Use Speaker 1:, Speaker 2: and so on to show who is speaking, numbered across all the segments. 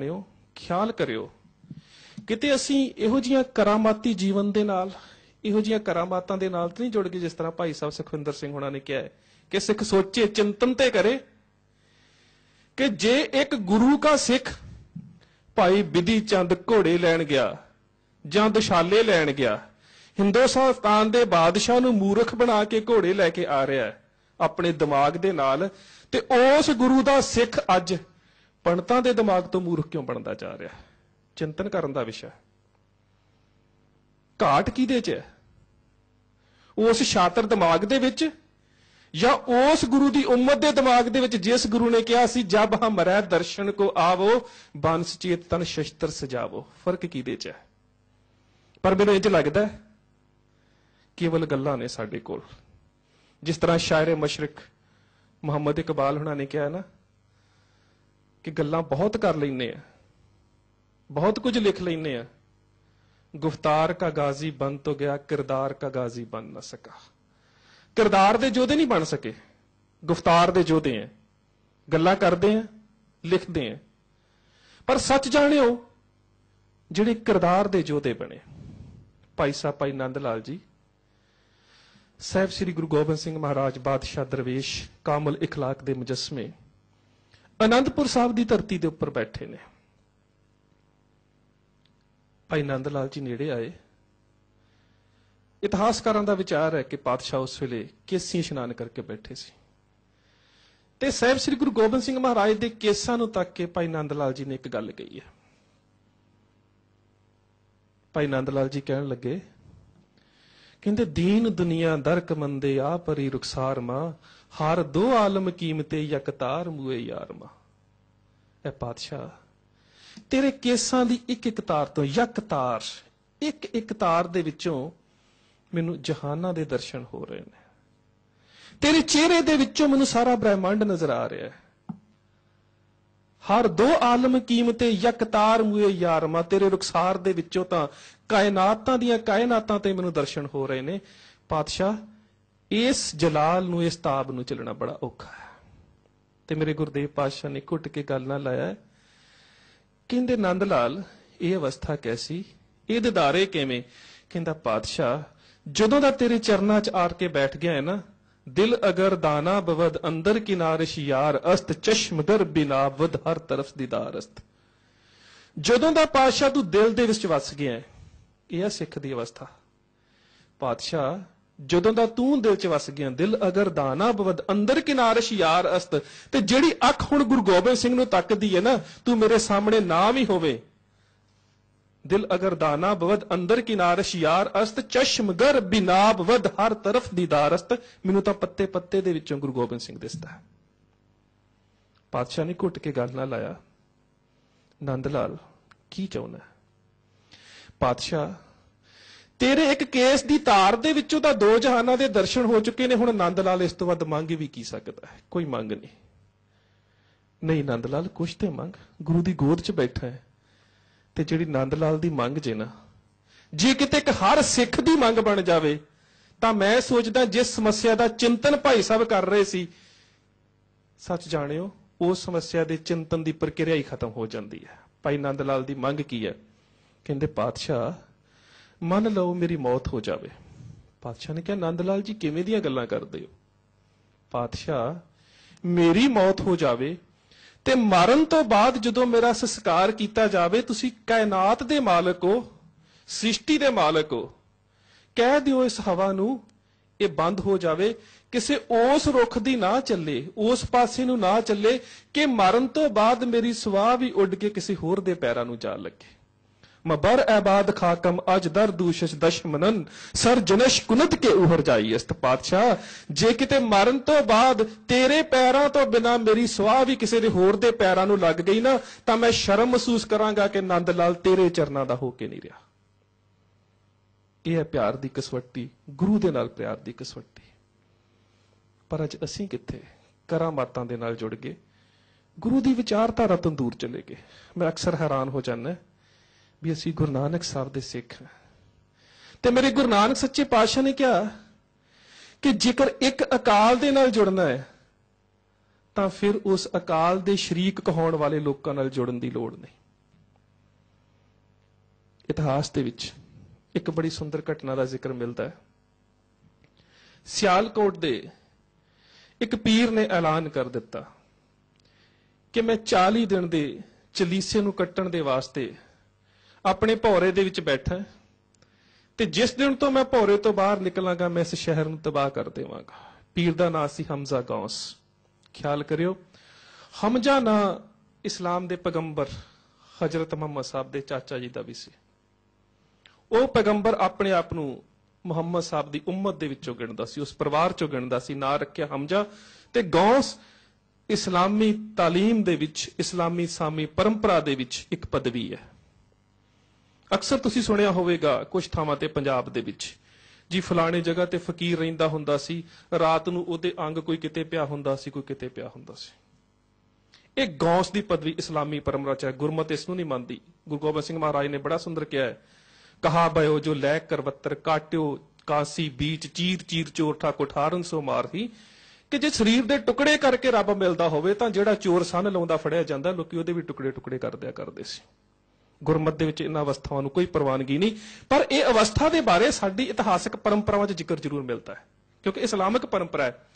Speaker 1: ਜਾਣਿਓ ਖਿਆਲ ਕਰਿਓ। ਕਿਤੇ ਅਸੀਂ ਇਹੋ ਜੀਆਂ ਕਰਾਮਾਤੀ ਜੀਵਨ ਦੇ ਨਾਲ, ਇਹੋ ਜੀਆਂ ਕਰਾਮਾਤਾਂ ਦੇ ਨਾਲ ਨਹੀਂ ਜੁੜ ਗਏ ਜਿਸ ਤਰ੍ਹਾਂ ਭਾਈ ਸਾਹਿਬ ਸੁਖਵਿੰਦਰ ਸਿੰਘ ਹੁਣਾਂ ਨੇ ਕਿਹਾ ਹੈ ਕਿ ਸਿੱਖ ਸੋਚੇ, ਚਿੰਤਨ ਤੇ ਕਰੇ। ਕਿ ਜੇ ਇੱਕ ਗੁਰੂ ਕਾ ਸਿੱਖ ਭਾਈ ਬਿਧੀ ਚੰਦ ਘੋੜੇ ਲੈਣ ਗਿਆ ਜਾਂ ਦਸ਼ਾਲੇ ਲੈਣ ਗਿਆ, ਹਿੰਦੁਸਤਾਨ ਦੇ ਬਾਦਸ਼ਾਹ ਨੂੰ ਮੂਰਖ ਬਣਾ ਕੇ ਘੋੜੇ ਲੈ ਕੇ ਆ ਰਿਹਾ ਹੈ ਆਪਣੇ ਦਿਮਾਗ ਦੇ ਨਾਲ, ਤੇ ਉਸ ਗੁਰੂ ਦਾ ਸਿੱਖ ਅੱਜ ਪੰਡਤਾਂ ਦੇ ਦਿਮਾਗ ਤੋਂ ਮੂਰਖ ਕਿਉਂ ਬਣਦਾ ਜਾ ਰਿਹਾ ਚਿੰਤਨ ਕਰਨ ਦਾ ਵਿਸ਼ਾ ਘਾਟ ਕਿਹਦੇ 'ਚ ਹੈ? ਉਸ ਸ਼ਾਤਰ ਦਿਮਾਗ ਦੇ ਵਿੱਚ ਜਾਂ ਉਸ ਗੁਰੂ ਦੀ ਉਮਤ ਦੇ ਦਿਮਾਗ ਦੇ ਵਿੱਚ ਜਿਸ ਗੁਰੂ ਨੇ ਕਿਹਾ ਸੀ, ਜਬ ਹਮ ਰਹਿ ਦਰਸ਼ਨ ਕੋ ਆਵੋ ਬੰਸ ਚੇਤ ਤਨ ਸ਼ਸਤਰ ਸਜਾਵੋ। ਫ਼ਰਕ ਕਿਹਦੇ 'ਚ ਹੈ? ਪਰ ਮੈਨੂੰ ਇੰਜ ਲੱਗਦਾ ਕੇਵਲ ਗੱਲਾਂ ਨੇ ਸਾਡੇ ਕੋਲ। ਜਿਸ ਤਰ੍ਹਾਂ ਸ਼ਾਇਰ ਮਸ਼ਰਕ ਮੁਹੰਮਦ ਇਕਬਾਲ ਹੁਣਾਂ ਨੇ ਕਿਹਾ ਨਾ ਕਿ ਗੱਲਾਂ ਬਹੁਤ ਕਰ ਲੈਨੇ ਆ। ਬਹੁਤ ਕੁਝ ਲਿਖ ਲੈਨੇ ਆ। ਗੁਫਤਾਰ ਕਾ ਗਾਜ਼ੀ ਬਨ ਤੋ ਗਿਆ, ਕਿਰਦਾਰ ਕਾ ਗਾਜ਼ੀ ਬਨ ਨਾ ਸਕਾ। ਕਿਰਦਾਰ ਦੇ ਯੋਧੇ ਨਹੀਂ ਬਣ ਸਕੇ। ਗੁਫਤਾਰ ਦੇ ਯੋਧੇ ਆ। ਗੱਲਾਂ ਕਰਦੇ ਆ, ਲਿਖਦੇ ਆ। ਪਰ ਸੱਚ ਜਾਣਿਓ, ਜਿਹੜੇ ਕਿਰਦਾਰ ਦੇ ਯੋਧੇ ਬਣੇ, ਭਾਈ ਸਾਹਿਬ, ਭਾਈ ਨੰਦ ਲਾਲ ਜੀ, ਸਾਹਿਬ ਸ੍ਰੀ ਗੁਰੂ ਗੋਬਿੰਦ ਸਿੰਘ ਮਹਾਰਾਜ, ਬਾਦਸ਼ਾਹ ਦਰਵੇਸ਼, ਕਾਮਲ ਇਖਲਾਕ ਦੇ ਮੁਜਸਮੇ ਅਨੰਦਪੁਰ ਸਾਹਿਬ ਦੀ ਧਰਤੀ ਦੇ ਉੱਪਰ ਬੈਠੇ ਨੇ। ਭਾਈ ਨੰਦ ਲਾਲ ਜੀ ਨੇੜੇ ਆਏ। ਇਤਿਹਾਸਕਾਰਾਂ ਦਾ ਵਿਚਾਰ ਹੈ ਕਿ ਪਾਤਸ਼ਾਹ ਉਸ ਵੇਲੇ ਕੇਸੀ ਇਸ਼ਨਾਨ ਕਰਕੇ ਬੈਠੇ ਸੀ। ਤੇ ਸਾਹਿਬ ਸ੍ਰੀ ਗੁਰੂ ਗੋਬਿੰਦ ਸਿੰਘ ਮਹਾਰਾਜ ਦੇ ਕੇਸਾਂ ਨੂੰ ਤੱਕ ਕੇ ਭਾਈ ਨੰਦ ਲਾਲ ਜੀ ਨੇ ਇੱਕ ਗੱਲ ਕਹੀ ਹੈ। ਭਾਈ ਨੰਦ ਲਾਲ ਜੀ ਕਹਿਣ ਲੱਗੇ, ਕਹਿੰਦੇ, ਦੀਨ ਦੁਨੀਆ ਦਰਕ ਮੰਦੇ ਆ ਪਰੀ ਰੁਖਸਾਰ ਮਾ ਹਰ ਦੋ ਆਲਮ ਕੀਮਤੇ ਯਕਤਾਰ ਮੂਏ ਯਾਰ ਮਾ। ਐ ਪਾਤਸ਼ਾਹ, ਤੇਰੇ ਕੇਸਾਂ ਦੀ ਇੱਕ ਇੱਕ ਤਾਰ ਤੋਂ ਯਕਤਾਰ ਇੱਕ ਇੱਕ ਤਾਰ ਦੇ ਵਿੱਚੋਂ ਮੈਨੂੰ ਜਹਾਨਾਂ ਦੇ ਦਰਸ਼ਨ ਹੋ ਰਹੇ ਨੇ। ਤੇਰੇ ਚਿਹਰੇ ਦੇ ਵਿੱਚੋਂ ਮੈਨੂੰ ਸਾਰਾ ਬ੍ਰਹਿਮੰਡ ਨਜ਼ਰ ਆ ਰਿਹਾ ਹੈ। ਹਰ ਦੋ ਆਲਮ ਕੀਮਤੇ ਯਕਤਾਰ ਮੂਏ ਯਾਰਮਾ ਤੇਰੇ ਰੁਖਸਾਰ ਦੇ ਵਿੱਚੋਂ ਤਾਂ ਕਾਇਨਾਤਾਂ ਦੀਆਂ ਕਾਇਨਾਤਾਂ ਤੇ ਮੈਨੂੰ ਦਰਸ਼ਨ ਹੋ ਰਹੇ ਨੇ। ਪਾਤਸ਼ਾਹ ਇਸ ਜਲਾਲ ਨੂੰ ਇਸ ਤਾਬ ਨੂੰ ਚੱਲਣਾ ਬੜਾ ਔਖਾ ਹੈ। ਤੇ ਮੇਰੇ ਗੁਰਦੇਵ ਪਾਤਸ਼ਾਹ ਨੇ ਘੁੱਟ ਕੇ ਗੱਲ ਨਾਲ ਲਾਇਆ ਕਹਿੰਦੇ ਨੰਦ ਲਾਲ ਇਹ ਅਵਸਥਾ ਕੈਸੀ? ਇਹ ਦਿਦਾਰੇ ਕਿਵੇਂ? ਕਹਿੰਦਾ ਪਾਤਸ਼ਾਹ ਜਦੋਂ ਦਾ ਤੇਰੇ ਚਰਨਾਂ 'ਚ ਆਰ ਕੇ ਬੈਠ ਗਿਆ ਹੈ ਨਾ ਦਿਲ ਅਗਰ ਦਾਨਾ ਬਵਦ ਅੰਦਰ ਕਿਨਾਰਿਸ਼ ਯਾਰ ਅਸਤ ਚਸ਼ਮਦਰ ਬਿਨਾ ਵਦ ਹਰ ਤਰਫ ਦੀਦਾਰ ਅਸਤ। ਜਦੋਂ ਦਾ ਪਾਤਸ਼ਾਹ ਤੂੰ ਦਿਲ ਦੇ ਵਿੱਚ ਵਸ ਗਿਆ ਹੈ, ਇਹ ਆ ਸਿੱਖ ਦੀ ਅਵਸਥਾ। ਪਾਤਸ਼ਾਹ ਜਦੋਂ ਦਾ ਤੂੰ ਦਿਲ 'ਚ ਵਸ ਗਿਆ, ਦਿਲ ਅਗਰ ਦਾਨਾ ਬਵਦ, ਅੰਦਰ ਕਿਨਾਰਿਸ਼ ਯਾਰ ਅਸਤ, ਤੇ ਜਿਹੜੀ ਅੱਖ ਹੁਣ ਗੁਰੂ ਗੋਬਿੰਦ ਸਿੰਘ ਨੂੰ ਤੱਕਦੀ ਹੈ ਨਾ, ਤੂੰ ਮੇਰੇ ਸਾਹਮਣੇ ਨਾ ਵੀ ਹੋਵੇ। ਦਿਲ ਅਗਰ ਦਾਨਾ ਬਵਦ, ਅੰਦਰ ਕਿਨਾਰਸ਼ ਯਾਰ ਅਸਤ, ਚਸ਼ਮਗਰ ਬਿਨਾਬ ਵਦ ਹਰ ਤਰਫ ਦੀਦਾਰ ਅਸਤ। ਮੈਨੂੰ ਤਾਂ ਪੱਤੇ ਪੱਤੇ ਦੇ ਵਿੱਚੋਂ ਗੁਰੂ ਗੋਬਿੰਦ ਸਿੰਘ ਦਿਸਦਾ ਹੈ। ਪਾਤਸ਼ਾਹ ਨੇ ਘੁੱਟ ਕੇ ਗੱਲ ਨਾਲ ਲਾਇਆ, ਨੰਦ ਲਾਲ, ਕੀ ਚਾਹੁੰਦਾ ਪਾਤਸ਼ਾਹ ਤੇਰੇ ਇੱਕ ਕੇਸ ਦੀ ਧਾਰ ਦੇ ਵਿੱਚੋਂ ਤਾਂ ਦੋ ਜਹਾਨਾਂ ਦੇ ਦਰਸ਼ਨ ਹੋ ਚੁੱਕੇ ਨੇ, ਹੁਣ ਆਨੰਦ ਲਾਲ ਇਸ ਤੋਂ ਵੱਧ ਮੰਗ ਵੀ ਕੀ ਸਕਦਾ ਹੈ? ਕੋਈ ਮੰਗ ਨਹੀਂ। ਨਹੀਂ, ਨੰਦ ਲਾਲ, ਕੁਛ ਤੇ ਮੰਗ। ਗੁਰੂ ਦੀ ਗੋਦ 'ਚ ਬੈਠਾ ਹੈ ਤੇ ਜਿਹੜੀ ਨੰਦ ਲਾਲ ਦੀ ਮੰਗ ਜੇ ਨਾ, ਜੇ ਕਿਤੇ ਇੱਕ ਹਰ ਸਿੱਖ ਦੀ ਮੰਗ ਬਣ ਜਾਵੇ, ਤਾਂ ਮੈਂ ਸੋਚਦਾ ਜਿਸ ਸਮੱਸਿਆ ਦਾ ਚਿੰਤਨ ਭਾਈ ਸਾਹਿਬ ਕਰ ਰਹੇ ਸੀ, ਸੱਚ ਜਾਣਿਓ, ਉਸ ਸਮੱਸਿਆ ਦੇ ਚਿੰਤਨ ਦੀ ਪ੍ਰਕਿਰਿਆ ਹੀ ਖਤਮ ਹੋ ਜਾਂਦੀ ਹੈ। ਭਾਈ ਨੰਦ ਲਾਲ ਦੀ ਮੰਗ ਕੀ ਹੈ? ਕਹਿੰਦੇ, ਪਾਤਸ਼ਾਹ ਮੰਨ ਲਓ ਮੇਰੀ ਮੌਤ ਹੋ ਜਾਵੇ। ਪਾਤਸ਼ਾਹ ਨੇ ਕਿਹਾ, ਨੰਦ ਲਾਲ ਜੀ, ਕਿਵੇਂ ਦੀਆਂ ਗੱਲਾਂ ਕਰਦੇ ਹੋ? ਪਾਤਸ਼ਾਹ, ਮੇਰੀ ਮੌਤ ਹੋ ਜਾਵੇ ਤੇ ਮਰਨ ਤੋਂ ਬਾਅਦ ਜਦੋਂ ਮੇਰਾ ਸੰਸਕਾਰ ਕੀਤਾ ਜਾਵੇ, ਤੁਸੀਂ ਕਾਇਨਾਤ ਦੇ ਮਾਲਕ ਹੋ, ਸ੍ਰਿਸ਼ਟੀ ਦੇ ਮਾਲਕ ਹੋ। ਕਹਿ ਦਿਓ ਇਸ ਹਵਾ ਨੂੰ, ਇਹ ਬੰਦ ਹੋ ਜਾਵੇ, ਕਿਸੇ ਉਸ ਰੁੱਖ ਦੀ ਨਾ ਚੱਲੇ, ਉਸ ਪਾਸੇ ਨੂੰ ਨਾ ਚੱਲੇ, ਕਿ ਮਰਨ ਤੋਂ ਬਾਅਦ ਮੇਰੀ ਸਵਾਹ ਵੀ ਉੱਡ ਕੇ ਕਿਸੇ ਹੋਰ ਦੇ ਪੈਰਾਂ ਨੂੰ ਜਾ ਲੱਗੇ। ਮਬਰ ਐਬਾਦ ਖਾਕਮ, ਅਜ ਦਰ ਦੂਸ਼ਸ਼ ਦਸ਼ਮਨਨ ਸਰ ਜਨਸ਼ ਕੁਨਤ ਕੇ ਉਹਰ ਜਾਈ ਪਾਤਸ਼ਾਹ। ਜੇ ਕਿਤੇ ਮਰਨ ਤੋਂ ਬਾਅਦ ਤੇਰੇ ਪੈਰਾਂ ਤੋਂ ਬਿਨਾ ਮੇਰੀ ਸਵਾਹ ਵੀ ਕਿਸੇ ਦੇ ਹੋਰ ਦੇ ਪੈਰਾਂ ਨੂੰ ਲੱਗ ਗਈ ਨਾ, ਤਾਂ ਮੈਂ ਸ਼ਰਮ ਮਹਿਸੂਸ ਕਰਾਂਗਾ ਕਿ ਨੰਦ ਲਾਲ ਤੇਰੇ ਚਰਨਾਂ ਦਾ ਹੋ ਕੇ ਨਹੀਂ ਰਿਹਾ। ਇਹ ਹੈ ਪਿਆਰ ਦੀ ਕਸਵੱਟੀ, ਗੁਰੂ ਦੇ ਨਾਲ ਪਿਆਰ ਦੀ ਕਸਵੱਟੀ। ਪਰ ਅੱਜ ਅਸੀਂ ਕਿੱਥੇ? ਕਰਾਮਾਤਾਂ ਦੇ ਨਾਲ ਜੁੜ ਗਏ। ਗੁਰੂ ਦੀ ਵਿਚਾਰਧਾਰਾ ਤੋਂ ਦੂਰ ਚਲੇ ਗਏ। ਮੈਂ ਅਕਸਰ ਹੈਰਾਨ ਹੋ ਜਾਂਦਾ ਵੀ ਅਸੀਂ ਗੁਰੂ ਨਾਨਕ ਸਾਹਿਬ ਦੇ ਸਿੱਖ ਹਾਂ। ਤੇ ਮੇਰੇ ਗੁਰੂ ਨਾਨਕ ਸੱਚੇ ਪਾਤਸ਼ਾਹ ਨੇ ਕਿਹਾ ਕਿ ਜੇਕਰ ਇੱਕ ਅਕਾਲ ਦੇ ਨਾਲ ਜੁੜਨਾ ਹੈ, ਤਾਂ ਫਿਰ ਉਸ ਅਕਾਲ ਦੇ ਸ਼ਰੀਕ ਕਹਾਉਣ ਵਾਲੇ ਲੋਕਾਂ ਨਾਲ ਜੁੜਨ ਦੀ ਲੋੜ ਨਹੀਂ। ਇਤਿਹਾਸ ਦੇ ਵਿੱਚ ਇੱਕ ਬੜੀ ਸੁੰਦਰ ਘਟਨਾ ਦਾ ਜ਼ਿਕਰ ਮਿਲਦਾ ਹੈ। ਸਿਆਲਕੋਟ ਦੇ ਇੱਕ ਪੀਰ ਨੇ ਐਲਾਨ ਕਰ ਦਿੱਤਾ ਕਿ ਮੈਂ 40 ਦਿਨ ਦੇ ਚਲੀਸੇ ਨੂੰ ਕੱਟਣ ਦੇ ਵਾਸਤੇ ਆਪਣੇ ਭੌਰੇ ਦੇ ਵਿੱਚ ਬੈਠਾ ਤੇ ਜਿਸ ਦਿਨ ਤੋਂ ਮੈਂ ਭੌਰੇ ਤੋਂ ਬਾਹਰ ਨਿਕਲਾਂਗਾ, ਮੈਂ ਇਸ ਸ਼ਹਿਰ ਨੂੰ ਤਬਾਹ ਕਰ ਦੇਵਾਂਗਾ। ਪੀਰ ਦਾ ਨਾਂ ਸੀ ਹਮਜ਼ਾ ਗੌਸ। ਖਿਆਲ ਕਰਿਓ, ਹਮਜ਼ਾ ਨਾਂ ਇਸਲਾਮ ਦੇ ਪੈਗੰਬਰ ਹਜ਼ਰਤ ਮੁਹੰਮਦ ਸਾਹਿਬ ਦੇ ਚਾਚਾ ਜੀ ਦਾ ਵੀ ਸੀ। ਉਹ ਪੈਗੰਬਰ ਆਪਣੇ ਆਪ ਨੂੰ ਮੁਹੰਮਦ ਸਾਹਿਬ ਦੀ ਉਮਤ ਦੇ ਵਿੱਚੋਂ ਗਿਣਦਾ ਸੀ, ਉਸ ਪਰਿਵਾਰ ਚੋਂ ਗਿਣਦਾ ਸੀ, ਨਾਂ ਰੱਖਿਆ ਹਮਜ਼ਾ ਤੇ ਗੌਸ ਇਸਲਾਮੀ ਤਾਲੀਮ ਦੇ ਵਿੱਚ, ਇਸਲਾਮੀ ਸਾਮੀ ਪਰੰਪਰਾ ਦੇ ਵਿੱਚ ਇੱਕ ਪਦਵੀ ਹੈ। ਅਕਸਰ ਤੁਸੀਂ ਸੁਣਿਆ ਹੋਵੇਗਾ ਕੁਝ ਥਾਵਾਂ ਤੇ ਪੰਜਾਬ ਦੇ ਵਿੱਚ, ਜੀ ਫਲਾਣੇ ਜਗ੍ਹਾ ਤੇ ਫਕੀਰ ਰਹਿੰਦਾ ਹੁੰਦਾ ਸੀ, ਰਾਤ ਨੂੰ ਉਹਦੇ ਅੰਗ ਕੋਈ ਕਿਤੇ ਪਿਆ ਹੁੰਦਾ ਸੀ, ਕੋਈ ਕਿਤੇ ਪਿਆ ਹੁੰਦਾ ਸੀ। ਇਹ ਗੌਸ ਦੀ ਪਦਵੀ ਇਸਲਾਮੀ ਪਰੰਪਰਾ ਚ ਹੈ, ਗੁਰਮਤ ਇਸ ਨੂੰ ਨਹੀਂ ਮੰਨਦੀ। ਗੁਰੂ ਗੋਬਿੰਦ ਸਿੰਘ ਮਹਾਰਾਜ ਨੇ ਬੜਾ ਸੁੰਦਰ ਕਿਹਾ ਹੈ, ਕਹਾ ਬਇਓ ਜੋ ਲੈ ਕਰਵੱਤਰ ਕਾਟਿਓ ਕਾਸੀ ਬੀਚ, ਚੀਰ ਚੀਰ ਚੋਰ ਕੁਠਾਰਨ ਸੋ ਮਾਰਹੀ। ਕਿ ਜੇ ਸਰੀਰ ਦੇ ਟੁਕੜੇ ਕਰਕੇ ਰੱਬ ਮਿਲਦਾ ਹੋਵੇ ਤਾਂ ਜਿਹੜਾ ਚੋਰ ਸੰਨ ਲਾਉਂਦਾ ਫੜਿਆ ਜਾਂਦਾ, ਲੋਕੀ ਉਹਦੇ ਵੀ ਟੁਕੜੇ ਟੁਕੜੇ ਕਰਦਿਆ ਕਰਦੇ ਸੀ। ਗੁਰਮਤ ਦੇ ਵਿੱਚ ਇਹਨਾਂ ਅਵਸਥਾਵਾਂ ਨੂੰ ਕੋਈ ਪ੍ਰਵਾਨਗੀ ਨਹੀਂ। ਪਰ ਇਹ ਅਵਸਥਾ ਦੇ ਬਾਰੇ ਸਾਡੀ ਇਤਿਹਾਸਕ ਪਰੰਪਰਾਵਾਂ 'ਚ ਜ਼ਿਕਰ ਜ਼ਰੂਰ ਮਿਲਦਾ ਹੈ। ਕਿਉਂਕਿ ਇਸਲਾਮਿਕ ਪਰੰਪਰਾ ਹੈ।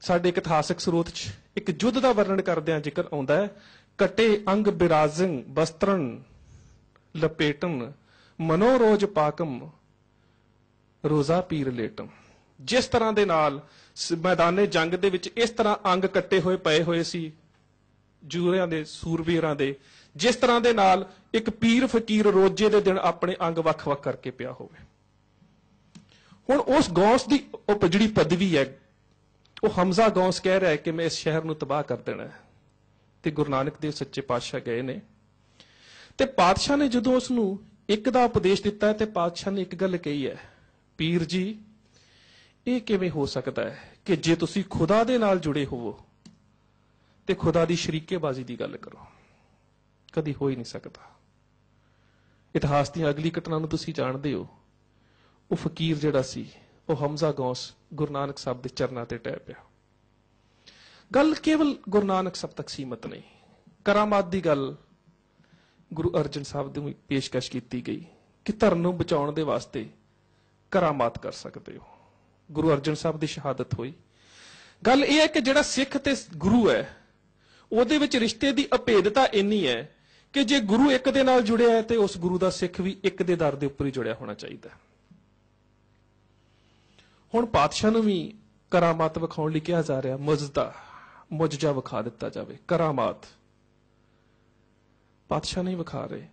Speaker 1: ਸਾਡੇ ਇੱਕ ਇਤਿਹਾਸਕ ਸਰੋਤ 'ਚ ਇੱਕ ਯੁੱਧ ਦਾ ਵਰਣਨ ਕਰਦਿਆਂ ਜ਼ਿਕਰ ਆਉਂਦਾ ਹੈ। ਕਟੇ ਅੰਗ ਬਿਰਾਜ਼ੰ, ਬਸਤਰਨ ਲਪੇਟਨ ਮਨੋਰੋਜ ਪਾਕਮ, ਰੋਜ਼ਾ ਪੀਰ ਲੇਟਮ। ਜਿਸ ਤਰ੍ਹਾਂ ਦੇ ਨਾਲ ਮੈਦਾਨੇ ਜੰਗ ਦੇ ਵਿੱਚ ਇਸ ਤਰ੍ਹਾਂ ਅੰਗ ਕੱਟੇ ਹੋਏ, ਪਏ ਹੋਏ ਸੀ। ਜੂਰਿਆਂ ਦੇ, ਸੂਰਬੀਰਾਂ ਦੇ ਜਿਸ ਤਰ੍ਹਾਂ ਦੇ ਨਾਲ ਇੱਕ ਪੀਰ ਫਕੀਰ ਰੋਜੇ ਦੇ ਦਿਨ ਆਪਣੇ ਅੰਗ ਵੱਖ-ਵੱਖ ਕਰਕੇ ਪਿਆ ਹੋਵੇ। ਹੁਣ ਉਸ ਗੌਸ ਦੀ ਉਹ ਜਿਹੜੀ ਪਦਵੀ ਹੈ, ਉਹ ਹਮਜ਼ਾ ਗੌਸ ਕਹਿ ਰਿਹਾ ਹੈ ਕਿ ਮੈਂ ਇਸ ਸ਼ਹਿਰ ਨੂੰ ਤਬਾਹ ਕਰ ਦੇਣਾ ਹੈ। ਤੇ ਗੁਰੂ ਨਾਨਕ ਦੇਵ ਸੱਚੇ ਪਾਤਸ਼ਾਹ ਗਏ ਨੇ। ਤੇ ਪਾਤਸ਼ਾਹ ਨੇ ਜਦੋਂ ਉਸ ਨੂੰ ਇੱਕ ਦਾ ਉਪਦੇਸ਼ ਦਿੱਤਾ ਤੇ ਪਾਤਸ਼ਾਹ ਨੇ ਇੱਕ ਗੱਲ ਕਹੀ ਹੈ, ਪੀਰ ਜੀ, ਇਹ ਕਿਵੇਂ ਹੋ ਸਕਦਾ ਹੈ ਕਿ ਜੇ ਤੁਸੀਂ ਖੁਦਾ ਦੇ ਨਾਲ ਜੁੜੇ ਹੋਵੋ, ਤੇ ਖੁਦਾ ਦੀ ਸ਼ਰੀਕੇਬਾਜ਼ੀ ਦੀ ਗੱਲ ਕਰੋ? ਕਦੀ ਹੋ ਹੀ ਨਹੀਂ ਸਕਦਾ। ਇਤਿਹਾਸ ਦੀ ਅਗਲੀ ਘਟਨਾ ਨੂੰ ਤੁਸੀਂ ਜਾਣਦੇ ਹੋ। ਉਹ ਫਕੀਰ ਜਿਹੜਾ ਸੀ, ਉਹ ਹਮਜ਼ਾ ਗੌਸ ਗੁਰੂ ਨਾਨਕ ਸਾਹਿਬ ਦੇ ਚਰਨਾਂ ਤੇ ਟੈ ਪਿਆ। ਗੱਲ ਕੇਵਲ ਗੁਰੂ ਨਾਨਕ ਸਾਹਿਬ ਤੱਕ ਸੀਮਤ ਨਹੀਂ। ਕਰਾਮਾਤ ਦੀ ਗੱਲ ਗੁਰੂ ਅਰਜਨ ਸਾਹਿਬ ਦੀ ਪੇਸ਼ਕਸ਼ ਕੀਤੀ ਗਈ ਕਿ ਧਰਮ ਨੂੰ ਬਚਾਉਣ ਦੇ ਵਾਸਤੇ ਕਰਾਮਾਤ ਕਰ ਸਕਦੇ ਹੋ। ਗੁਰੂ ਅਰਜਨ ਸਾਹਿਬ ਦੀ ਸ਼ਹਾਦਤ ਹੋਈ। ਗੱਲ ਇਹ ਹੈ ਕਿ ਜਿਹੜਾ ਸਿੱਖ ਤੇ ਗੁਰੂ ਹੈ, ਉਹਦੇ ਵਿੱਚ ਰਿਸ਼ਤੇ ਦੀ ਅਭੇਦਤਾ ਇੰਨੀ ਹੈ ਕਿ ਜੇ ਗੁਰੂ ਇੱਕ ਦੇ ਨਾਲ ਜੁੜਿਆ ਹੈ ਤੇ ਉਸ ਗੁਰੂ ਦਾ ਸਿੱਖ ਵੀ ਇੱਕ ਦੇ ਦਰ ਦੇ ਉੱਪਰ ਹੀ ਜੁੜਿਆ ਹੋਣਾ ਚਾਹੀਦਾ ਹੁਣ ਪਾਤਸ਼ਾਹ ਨੂੰ ਵੀ ਕਰਾਮਾਤ ਵਿਖਾਉਣ ਲਈ ਕਿਹਾ ਜਾ ਰਿਹਾ ਮੁਜਜ਼ਾ ਮੁਜਜ਼ਾ ਵਿਖਾ ਦਿੱਤਾ ਜਾਵੇ, ਕਰਾਮਾਤ। ਪਾਤਸ਼ਾਹ ਨਹੀਂ ਵਿਖਾ ਰਹੇ।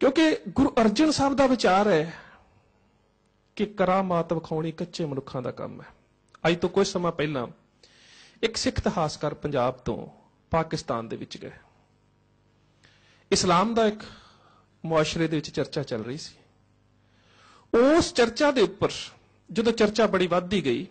Speaker 1: ਕਿਉਂਕਿ ਗੁਰੂ ਅਰਜਨ ਸਾਹਿਬ ਦਾ ਵਿਚਾਰ ਹੈ ਕਿ ਕਰਾਮਾਤ ਵਿਖਾਉਣੀ ਕੱਚੇ ਮਨੁੱਖਾਂ ਦਾ ਕੰਮ ਹੈ। ਅੱਜ ਤੋਂ ਕੁਝ ਸਮਾਂ ਪਹਿਲਾਂ ਇੱਕ ਸਿੱਖ ਇਤਿਹਾਸਕਾਰ ਪੰਜਾਬ ਤੋਂ ਪਾਕਿਸਤਾਨ ਦੇ ਵਿੱਚ ਗਏ। ਇਸਲਾਮ ਦਾ ਇੱਕ ਮੁਆਸ਼ਰੇ ਦੇ ਵਿੱਚ ਚਰਚਾ ਚੱਲ ਰਹੀ ਸੀ। ਉਸ ਚਰਚਾ ਦੇ ਉੱਪਰ ਜਦੋਂ ਚਰਚਾ ਬੜੀ ਵੱਧਦੀ ਗਈ,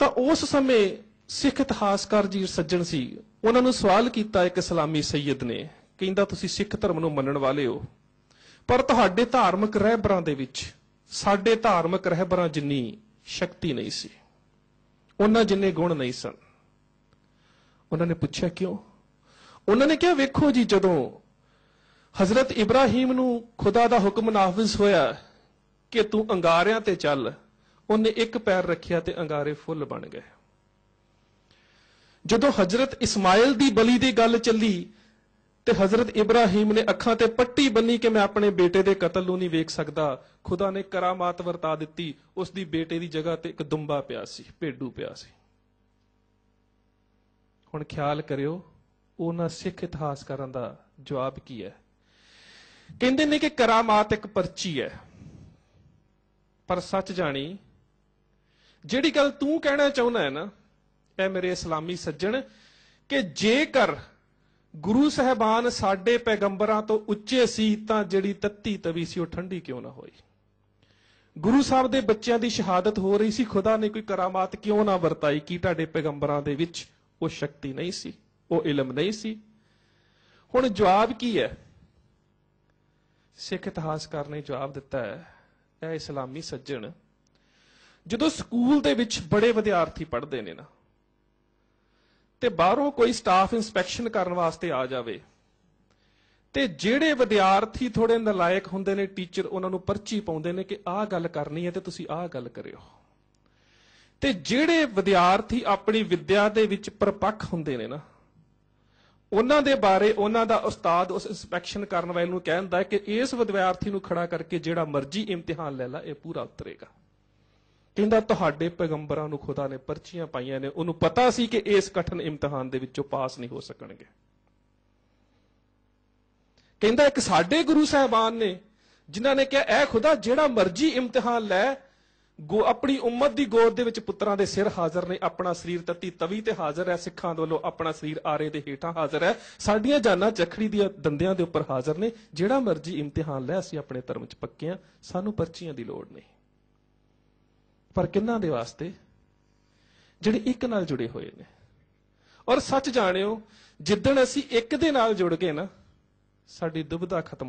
Speaker 1: ਤਾਂ ਉਸ ਸਮੇਂ ਸਿੱਖ ਇਤਿਹਾਸਕਾਰ ਜੀ ਸੱਜਣ ਸੀ। ਉਹਨਾਂ ਨੂੰ ਸਵਾਲ ਕੀਤਾ ਇੱਕ ਇਸਲਾਮੀ ਸੈਯਦ ਨੇ, ਕਹਿੰਦਾ, ਤੁਸੀਂ ਸਿੱਖ ਧਰਮ ਨੂੰ ਮੰਨਣ ਵਾਲੇ ਹੋ, ਪਰ ਤੁਹਾਡੇ ਧਾਰਮਿਕ ਰਹਿਬਰਾਂ ਦੇ ਵਿੱਚ ਸਾਡੇ ਧਾਰਮਿਕ ਰਹਿਬਰਾਂ ਜਿੰਨੀ ਸ਼ਕਤੀ ਨਹੀਂ ਸੀ, ਉਹਨਾਂ ਜਿੰਨੇ ਗੁਣ ਨਹੀਂ ਸਨ। ਉਹਨਾਂ ਨੇ ਪੁੱਛਿਆ, ਕਿਉਂ? ਉਹਨਾਂ ਨੇ ਕਿਹਾ, ਵੇਖੋ ਜੀ, ਜਦੋਂ ਹਜ਼ਰਤ ਇਬਰਾਹੀਮ ਨੂੰ ਖੁਦਾ ਦਾ ਹੁਕਮ ਨਾਫਿਜ਼ ਹੋਇਆ ਕਿ ਤੂੰ ਅੰਗਾਰਿਆਂ ਤੇ ਚੱਲ, ਉਹਨੇ ਇੱਕ ਪੈਰ ਰੱਖਿਆ ਤੇ ਅੰਗਾਰੇ ਫੁੱਲ ਬਣ ਗਏ। ਜਦੋਂ ਹਜ਼ਰਤ ਇਸਮਾਇਲ ਦੀ ਬਲੀ ਦੀ ਗੱਲ ਚੱਲੀ ਤੇ ਹਜ਼ਰਤ ਇਬਰਾਹੀਮ ਨੇ ਅੱਖਾਂ ਤੇ ਪੱਟੀ ਬੰਨੀ ਕਿ ਮੈਂ ਆਪਣੇ ਬੇਟੇ ਦੇ ਕਤਲ ਨੂੰ ਨਹੀਂ ਵੇਖ ਸਕਦਾ, ਖੁਦਾ ਨੇ ਕਰਾਮਾਤ ਵਰਤਾ ਦਿੱਤੀ, ਉਸ ਦੀ ਬੇਟੇ ਦੀ ਜਗ੍ਹਾ ਤੇ ਇੱਕ ਦੁੰਬਾ ਪਿਆ ਸੀ, ਭੇਡੂ ਪਿਆ ਸੀ। ਹੁਣ ਖਿਆਲ ਕਰਿਓ ਉਹਨਾਂ ਸਿੱਖ ਇਤਿਹਾਸਕਾਰਾਂ ਦਾ ਜਵਾਬ ਕੀ ਹੈ? ਕਹਿੰਦੇ ਨੇ ਕਿ ਕਰਾਮਾਤ ਇੱਕ ਪਰਚੀ ਹੈ। ਪਰ ਸੱਚ ਜਾਣੀ, ਜਿਹੜੀ ਗੱਲ ਤੂੰ ਕਹਿਣਾ ਚਾਹੁੰਦਾ ਹੈ ਨਾ, ਇਹ ਮੇਰੇ ਇਸਲਾਮੀ ਸੱਜਣ ਕਿ ਜੇਕਰ ਗੁਰੂ ਸਾਹਿਬਾਨ ਸਾਡੇ ਪੈਗੰਬਰਾਂ ਤੋਂ ਉੱਚੇ ਸੀ ਤਾਂ ਜਿਹੜੀ ਤੱਤੀ ਤਵੀ ਸੀ, ਉਹ ਠੰਡੀ ਕਿਉਂ ਨਾ ਹੋਈ? ਗੁਰੂ ਸਾਹਿਬ ਦੇ ਬੱਚਿਆਂ ਦੀ ਸ਼ਹਾਦਤ ਹੋ ਰਹੀ ਸੀ, ਖੁਦਾ ਨੇ ਕੋਈ ਕਰਾਮਾਤ ਕਿਉਂ ਨਾ ਵਰਤਾਈ? ਕੀ ਤੁਹਾਡੇ ਪੈਗੰਬਰਾਂ ਦੇ ਵਿੱਚ ਉਹ ਸ਼ਕਤੀ ਨਹੀਂ ਸੀ? ਉਹ ਇਲਮ ਨਹੀਂ ਸੀ। ਹੁਣ ਜਵਾਬ ਕੀ ਹੈ? ਸਿੱਖ ਇਤਿਹਾਸਕਾਰ ਨੇ ਜਵਾਬ ਦਿੱਤਾ ਹੈ, ਇਹ ਇਸਲਾਮੀ ਸੱਜਣ, ਜਦੋਂ ਸਕੂਲ ਦੇ ਵਿੱਚ ਬੜੇ ਵਿਦਿਆਰਥੀ ਪੜ੍ਹਦੇ ਨੇ ਨਾ, ਤੇ ਬਾਹਰੋਂ ਕੋਈ ਸਟਾਫ ਇਨਸਪੈਕਸ਼ਨ ਕਰਨ ਵਾਸਤੇ ਆ ਜਾਵੇ, ਤੇ ਜਿਹੜੇ ਵਿਦਿਆਰਥੀ ਥੋੜੇ ਨਲਾਇਕ ਹੁੰਦੇ ਨੇ ਟੀਚਰ ਉਹਨਾਂ ਨੂੰ ਪਰਚੀ ਪਾਉਂਦੇ ਨੇ ਕਿ ਆਹ ਗੱਲ ਕਰਨੀ ਹੈ ਤੇ ਤੁਸੀਂ ਆਹ ਗੱਲ ਕਰਿਓ। ਤੇ ਜਿਹੜੇ ਵਿਦਿਆਰਥੀ ਆਪਣੀ ਵਿੱਦਿਆ ਦੇ ਵਿੱਚ ਪਰਪੱਕ ਹੁੰਦੇ ਨੇ ਨਾ ਉਹਨਾਂ ਦੇ ਬਾਰੇ ਉਹਨਾਂ ਦਾ ਉਸਤਾਦ ਉਸ ਇਨਸਪੈਕਸ਼ਨ ਕਰਨ ਵਾਲੇ ਨੂੰ ਕਹਿੰਦਾ ਹੈ ਕਿ ਇਸ ਵਿਦਿਆਰਥੀ ਨੂੰ ਖੜਾ ਕਰਕੇ ਜਿਹੜਾ ਮਰਜ਼ੀ ਇਮਤਿਹਾਨ ਲੈ ਲਾ, ਇਹ ਪੂਰਾ ਉਤਰੇਗਾ। ਕਹਿੰਦਾ, ਤੁਹਾਡੇ ਪੈਗੰਬਰਾਂ ਨੂੰ ਖੁਦਾ ਨੇ ਪਰਚੀਆਂ ਪਾਈਆਂ ਨੇ। ਉਹਨੂੰ ਪਤਾ ਸੀ ਕਿ ਇਸ ਕਠਨ ਇਮਤਿਹਾਨ ਦੇ ਵਿੱਚੋਂ ਪਾਸ ਨਹੀਂ ਹੋ ਸਕਣਗੇ। ਕਹਿੰਦਾ, ਇੱਕ ਸਾਡੇ ਗੁਰੂ ਸਾਹਿਬਾਨ ਨੇ ਜਿਨ੍ਹਾਂ ਨੇ ਕਿਹਾ ਐ ਖੁਦਾ ਜਿਹੜਾ ਮਰਜ਼ੀ ਇਮਤਿਹਾਨ ਲੈ ਗੋ ਆਪਣੀ ਉਮਤ ਦੀ ਗੋਦ ਦੇ ਵਿੱਚ ਪੁੱਤਰਾਂ ਦੇ ਸਿਰ ਹਾਜ਼ਰ ਨੇ। ਆਪਣਾ ਸਰੀਰ ਤਤੀ ਤਵੀ ਤੇ ਹਾਜ਼ਰ ਹੈ। ਸਿੱਖਾਂ ਵੱਲੋਂ ਆਪਣਾ ਸਰੀਰ ਆਰੇ ਦੇ ਹੇਠਾਂ ਹਾਜ਼ਰ ਹੈ। ਸਾਡੀਆਂ ਜਾਨਾਂ ਚਖੜੀ ਦੀਆਂ ਦੰਦਿਆਂ ਦੇ ਉੱਪਰ ਹਾਜ਼ਰ ਨੇ। ਜਿਹੜਾ ਮਰਜ਼ੀ ਇਮਤਿਹਾਨ ਲੈ, ਅਸੀਂ ਆਪਣੇ ਧਰਮ 'ਚ ਪੱਕੇ ਆ ਸਾਨੂੰ ਪਰਚੀਆਂ ਦੀ ਲੋੜ ਨਹੀਂ। ਪਰ ਕਿੰਨਾਂ ਦੇ ਵਾਸਤੇ? ਜਿਹੜੇ ਇੱਕ ਨਾਲ ਜੁੜੇ ਹੋਏ ਨੇ। ਔਰ ਸੱਚ ਜਾਣਿਓ, ਜਿੱਦਣ ਅਸੀਂ ਇੱਕ ਦੇ ਨਾਲ ਜੁੜ ਗਏ ਨਾ, ਸਾਡੀ ਦੁਬਿਧਾ ਖਤਮ